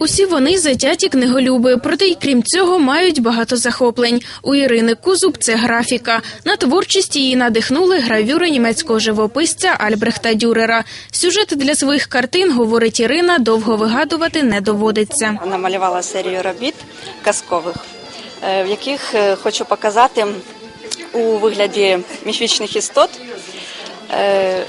Усі вони затяті книголюби, проте й крім цього мають багато захоплень. У Ірини Кузуб це графіка. На творчість її надихнули гравюри німецького живописця Альбрехта Дюрера. Сюжет для своїх картин, говорить Ірина, довго вигадувати не доводиться. Вона малювала серію робіт казкових, е, в яких е, хочу показати у вигляді міфічних істот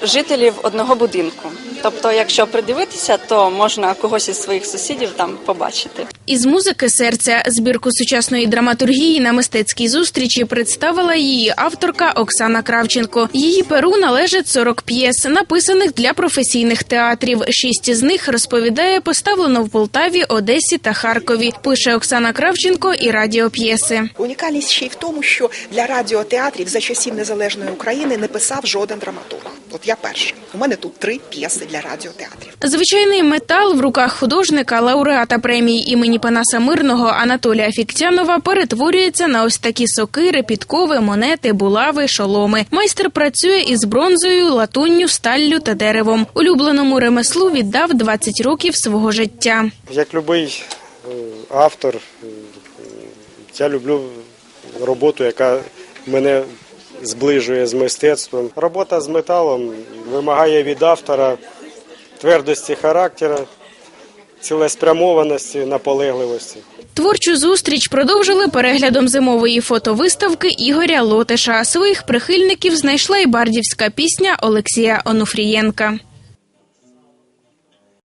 жителів одного будинку. Тобто, якщо придивитися, то можна когось із своїх сусідів там побачити. Із музики серця збірку сучасної драматургії на мистецькій зустрічі представила її авторка Оксана Кравченко. Її перу належить 40 п'єс, написаних для професійних театрів. Шість із них розповідає поставлено в Полтаві, Одесі та Харкові. Пише Оксана Кравченко і радіоп'єси. Унікальність ще й в тому, що для радіотеатрів за часів незалежної України не писав жоден драматург. От я перший. У мене тут три п'єси для радіотеатрів. Звичайний метал в руках художника, лауреата премії імені Панаса Мирного Анатолія Фіктянова перетворюється на ось такі сокири, підкови, монети, булави, шоломи. Майстер працює із бронзою, латунню, сталлю та деревом. Улюбленому ремеслу віддав 20 років свого життя. Як любий е, автор, е, я люблю роботу, яка мене зближує з мистецтвом. Робота з металом вимагає від автора твердості характера, цілеспрямованості, наполегливості. Творчу зустріч продовжили переглядом зимової фотовиставки Ігоря Лотиша. Своїх прихильників знайшла і бардівська пісня Олексія Онуфрієнка.